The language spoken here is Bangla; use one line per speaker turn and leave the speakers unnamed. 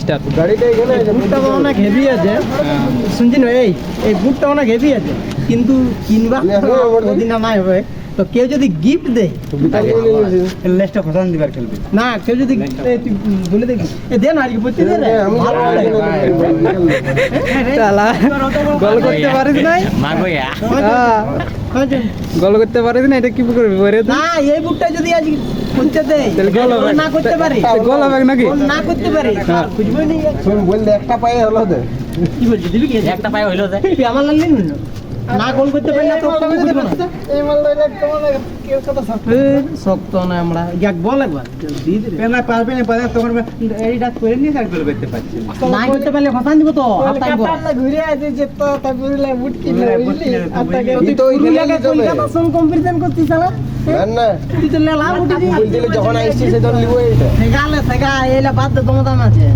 স্টার্ট
গাড়িটা এখানে
বুটটা অনেক হেভি আছে। শুনছি না এই এই বুটটা অনেক হেভি আছে। কিন্তু কিনবা ওদিন নাই হবে তো কেউ যদি গিফট দেয়
করে
খসান দিবার খেলবে।
না কেউ যদি বলে দেখি এ দে না আর কি বলতে দে। লাগে।
চালা। গল করতে পারিস নাই?
মাগোয়া।
হ্যাঁ,
গল করতে পারিস না এটা কি করবি ওরে
না এই বুটটা যদি আজ খুলতে দেয়
তাহলে গোল হবে।
না করতে পারি।
গল হবে নাকি?
না করতে পারি।
হ্যাঁ।
নি।
শোন একটা পায়ে হলো তো
কি বলছিস দিবি
একটা পায়ে হইল যে
আমার লাগলি না? না গোল করতে পারলে তো তোকে খুঁজবো
এই মাল লইলে তোমার কেউ কথা
ফের শক্ত না আমরা এক বল একবার দিয়ে দে
পেনা পারবে না পারে তখন এইটা করে নিয়ে আর গোল করতে পারছি না।
না করতে পারলে ফাঁসান দিব তো হাতটাই বল
ঘুরে আছে যে তো বুঝলি তো ওই
কম্পিটিশন করছিস শালা
না না
তুই তো লেলা উঠে
বলছিলে যখন আইসছি সে তোর লিবো এইটা
সেগালে সেগা এলা বাদ দে তোমার দাম আছে